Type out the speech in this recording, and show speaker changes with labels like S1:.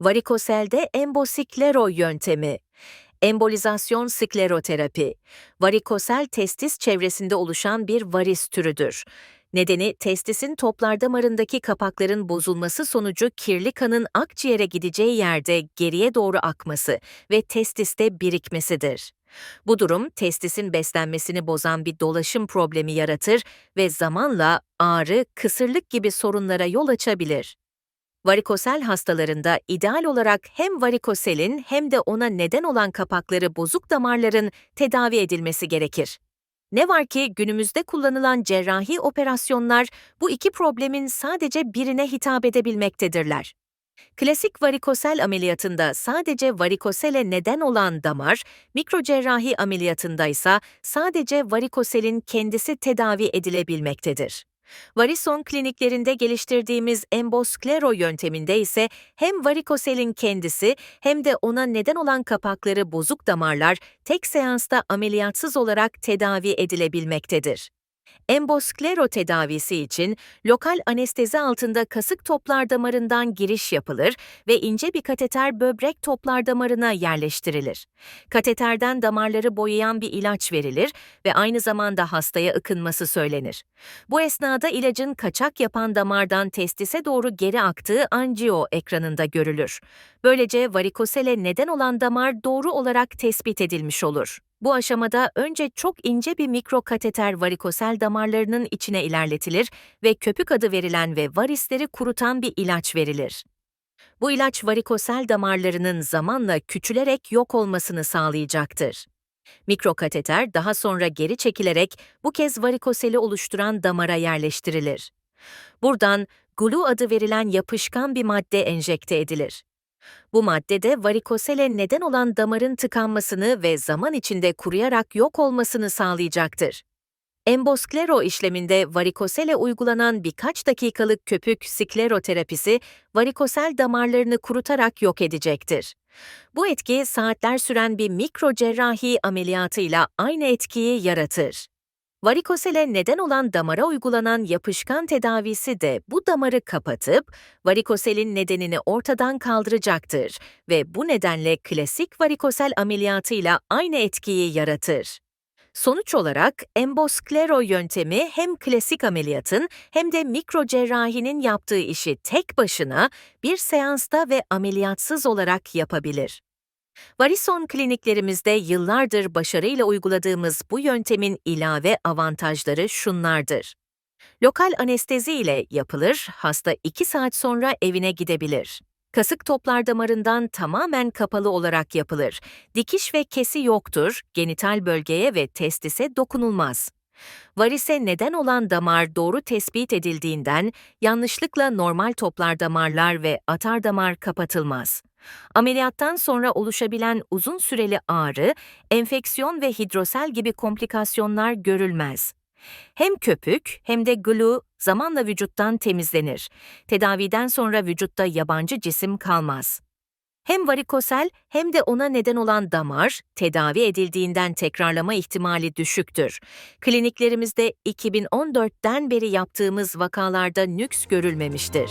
S1: Varikoselde embosiklero yöntemi. Embolizasyon skleroterapi. Varikosel testis çevresinde oluşan bir varis türüdür. Nedeni testisin toplar damarındaki kapakların bozulması sonucu kirli kanın akciğere gideceği yerde geriye doğru akması ve testiste birikmesidir. Bu durum testisin beslenmesini bozan bir dolaşım problemi yaratır ve zamanla ağrı, kısırlık gibi sorunlara yol açabilir. Varikosel hastalarında ideal olarak hem varikoselin hem de ona neden olan kapakları bozuk damarların tedavi edilmesi gerekir. Ne var ki günümüzde kullanılan cerrahi operasyonlar bu iki problemin sadece birine hitap edebilmektedirler. Klasik varikosel ameliyatında sadece varikosele neden olan damar, mikrocerrahi ameliyatında ise sadece varikoselin kendisi tedavi edilebilmektedir. Varison kliniklerinde geliştirdiğimiz embosklero yönteminde ise hem varikoselin kendisi hem de ona neden olan kapakları bozuk damarlar tek seansta ameliyatsız olarak tedavi edilebilmektedir. Emboskler tedavisi için lokal anestezi altında kasık toplar damarından giriş yapılır ve ince bir kateter böbrek toplar damarına yerleştirilir. Kateterden damarları boyayan bir ilaç verilir ve aynı zamanda hastaya ıkınması söylenir. Bu esnada ilacın kaçak yapan damardan testise doğru geri aktığı anjiyo ekranında görülür. Böylece varikosele neden olan damar doğru olarak tespit edilmiş olur. Bu aşamada önce çok ince bir mikrokateter varikosel damarlarının içine ilerletilir ve köpük adı verilen ve varisleri kurutan bir ilaç verilir. Bu ilaç varikosel damarlarının zamanla küçülerek yok olmasını sağlayacaktır. Mikrokateter daha sonra geri çekilerek bu kez varikoseli oluşturan damara yerleştirilir. Buradan glue adı verilen yapışkan bir madde enjekte edilir. Bu maddede varikosele neden olan damarın tıkanmasını ve zaman içinde kuruyarak yok olmasını sağlayacaktır. Embosklero işleminde varikosele uygulanan birkaç dakikalık köpük skleroterapisi varikosel damarlarını kurutarak yok edecektir. Bu etki saatler süren bir mikro cerrahi ameliyatıyla aynı etkiyi yaratır. Varikosele neden olan damara uygulanan yapışkan tedavisi de bu damarı kapatıp varikoselin nedenini ortadan kaldıracaktır ve bu nedenle klasik varikosel ameliyatıyla aynı etkiyi yaratır. Sonuç olarak embosklero yöntemi hem klasik ameliyatın hem de mikrocerrahinin yaptığı işi tek başına bir seansta ve ameliyatsız olarak yapabilir. Varison kliniklerimizde yıllardır başarıyla uyguladığımız bu yöntemin ilave avantajları şunlardır. Lokal anestezi ile yapılır, hasta 2 saat sonra evine gidebilir. Kasık toplar damarından tamamen kapalı olarak yapılır. Dikiş ve kesi yoktur, genital bölgeye ve testise dokunulmaz. Varise neden olan damar doğru tespit edildiğinden yanlışlıkla normal toplar damarlar ve atar damar kapatılmaz. Ameliyattan sonra oluşabilen uzun süreli ağrı, enfeksiyon ve hidrosel gibi komplikasyonlar görülmez. Hem köpük hem de glue zamanla vücuttan temizlenir. Tedaviden sonra vücutta yabancı cisim kalmaz. Hem varikosel hem de ona neden olan damar, tedavi edildiğinden tekrarlama ihtimali düşüktür. Kliniklerimizde 2014'ten beri yaptığımız vakalarda nüks görülmemiştir.